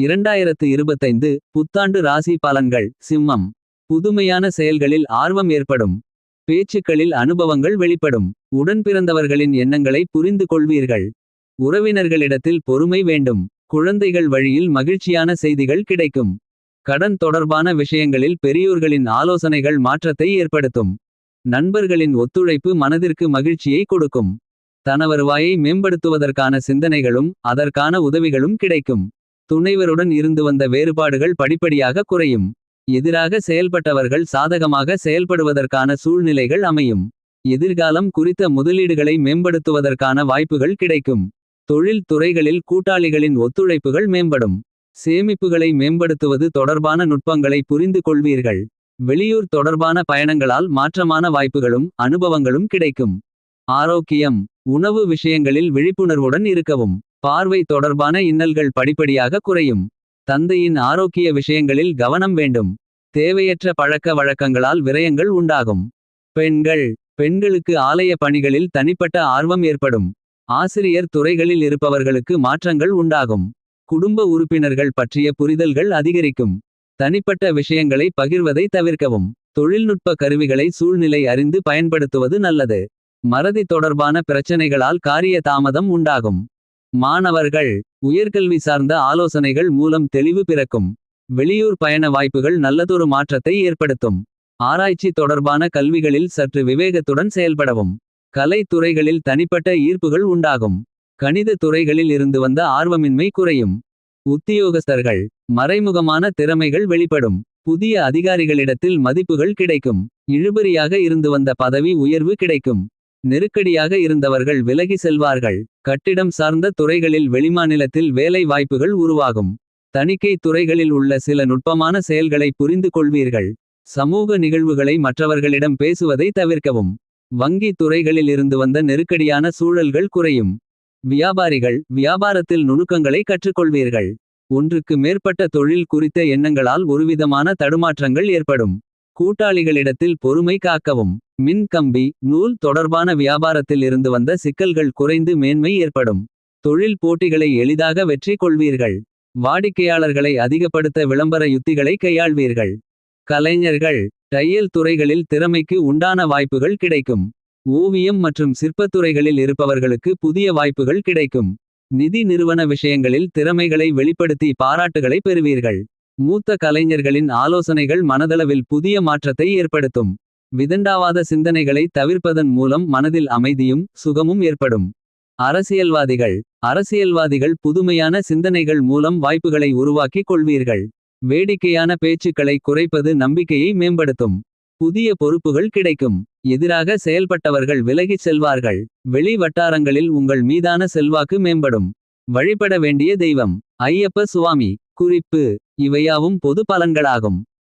இரண்டாயிரத்து இருபத்தைந்து புத்தாண்டு ராசி பலன்கள். சிம்மம். புதுமையான செயல்களில் ஆர்வம் ஏற்படும். பேச்சுக்களில் அனுபவங்கள் வெளிப்படும். உடன்பிறந்தவர்களின் எண்ணங்களை புரிந்து கொள்வீர்கள். உறவினர்களிடத்தில் பொறுமை வேண்டும். குழந்தைகள் வழியில் மகிழ்ச்சியான செய்திகள் கிடைக்கும். கடன் தொடர்பான விஷயங்களில் பெரியோர்களின் ஆலோசனைகள் மாற்றத்தை ஏற்படுத்தும். நண்பர்களின் ஒத்துழைப்பு மனதிற்கு மகிழ்ச்சியை கொடுக்கும். தனவருவாயை மேம்படுத்துவதற்கான சிந்தனைகளும் அதற்கான உதவிகளும் கிடைக்கும். துணைவருடன் இருந்து வந்த வேறுபாடுகள் படிப்படியாக குறையும். எதிராக செயல்பட்டவர்கள் சாதகமாக செயல்படுவதற்கான சூழ்நிலைகள் அமையும். எதிர்காலம் குறித்த முதலீடுகளை மேம்படுத்துவதற்கான வாய்ப்புகள் கிடைக்கும். தொழில் துறைகளில் கூட்டாளிகளின் ஒத்துழைப்புகள் மேம்படும். சேமிப்புகளை மேம்படுத்துவது தொடர்பான நுட்பங்களை புரிந்து கொள்வீர்கள். வெளியூர் தொடர்பான பயணங்களால் மாற்றமான வாய்ப்புகளும் அனுபவங்களும் கிடைக்கும். ஆரோக்கியம் உணவு விஷயங்களில் விழிப்புணர்வுடன் இருக்கவும். பார்வை தொடர்பான இன்னல்கள் படிப்படியாக குறையும். தந்தையின் ஆரோக்கிய விஷயங்களில் கவனம் வேண்டும். தேவையற்ற பழக்க வழக்கங்களால் விரயங்கள் உண்டாகும். பெண்கள் பெண்களுக்கு ஆலய பணிகளில் தனிப்பட்ட ஆர்வம் ஏற்படும். ஆசிரியர் துறைகளில் இருப்பவர்களுக்கு மாற்றங்கள் உண்டாகும். குடும்ப உறுப்பினர்கள் பற்றிய புரிதல்கள் அதிகரிக்கும். தனிப்பட்ட விஷயங்களை பகிர்வதை தவிர்க்கவும். தொழில்நுட்ப கருவிகளை சூழ்நிலை அறிந்து பயன்படுத்துவது நல்லது. மறதி தொடர்பான பிரச்சனைகளால் காரிய தாமதம் உண்டாகும். மாணவர்கள் உயர்கல்வி சார்ந்த ஆலோசனைகள் மூலம் தெளிவு பிறக்கும். வெளியூர் பயண வாய்ப்புகள் நல்லதொரு மாற்றத்தை ஏற்படுத்தும். ஆராய்ச்சி தொடர்பான கல்விகளில் சற்று விவேகத்துடன் செயல்படவும். கலை துறைகளில் தனிப்பட்ட ஈர்ப்புகள் உண்டாகும். கணித துறைகளில் இருந்து வந்த ஆர்வமின்மை குறையும். உத்தியோகஸ்தர்கள் மறைமுகமான திறமைகள் வெளிப்படும். புதிய அதிகாரிகளிடத்தில் மதிப்புகள் கிடைக்கும். இழுபறியாக இருந்து வந்த பதவி உயர்வு கிடைக்கும். நெருக்கடியாக இருந்தவர்கள் விலகி செல்வார்கள். கட்டிடம் சார்ந்த துறைகளில் வெளிமாநிலத்தில் வேலை வாய்ப்புகள் உருவாகும். தணிக்கை துறைகளில் உள்ள சில நுட்பமான செயல்களை புரிந்து கொள்வீர்கள். சமூக நிகழ்வுகளை மற்றவர்களிடம் பேசுவதை தவிர்க்கவும். வங்கி துறைகளில் இருந்து வந்த நெருக்கடியான சூழல்கள் குறையும். வியாபாரிகள் வியாபாரத்தில் நுணுக்கங்களை கற்றுக்கொள்வீர்கள். ஒன்றுக்கு மேற்பட்ட தொழில் குறித்த எண்ணங்களால் ஒருவிதமான தடுமாற்றங்கள் ஏற்படும். கூட்டாளிகளிடத்தில் பொறுமை காக்கவும். மின் கம்பி நூல் தொடர்பான வியாபாரத்தில் இருந்து வந்த சிக்கல்கள் குறைந்து மேன்மை ஏற்படும். தொழில் போட்டிகளை எளிதாக வெற்றி கொள்வீர்கள். வாடிக்கையாளர்களை அதிகப்படுத்த விளம்பர யுத்திகளை கையாள்வீர்கள். கலைஞர்கள் தையல் துறைகளில் திறமைக்கு உண்டான வாய்ப்புகள் கிடைக்கும். ஓவியம் மற்றும் சிற்பத்துறைகளில் இருப்பவர்களுக்கு புதிய வாய்ப்புகள் கிடைக்கும். நிதி நிறுவன விஷயங்களில் திறமைகளை வெளிப்படுத்தி பாராட்டுகளை பெறுவீர்கள். மூத்த கலைஞர்களின் ஆலோசனைகள் மனதளவில் புதிய மாற்றத்தை ஏற்படுத்தும். விதண்டாவாத சிந்தனைகளை தவிர்ப்பதன் மூலம் மனதில் அமைதியும் சுகமும் ஏற்படும். அரசியல்வாதிகள். அரசியல்வாதிகள் புதுமையான சிந்தனைகள் மூலம் வாய்ப்புகளை உருவாக்கிக் கொள்வீர்கள். வேடிக்கையான பேச்சுக்களை குறைப்பது நம்பிக்கையை மேம்படுத்தும். புதிய பொறுப்புகள் கிடைக்கும். எதிராக செயல்பட்டவர்கள் விலகிச் செல்வார்கள். வெளி வட்டாரங்களில் உங்கள் மீதான செல்வாக்கு மேம்படும். வழிபட வேண்டிய தெய்வம். ஐயப்ப சுவாமி. குறிப்பு இவையாவும் பொது பலன்களாகும்.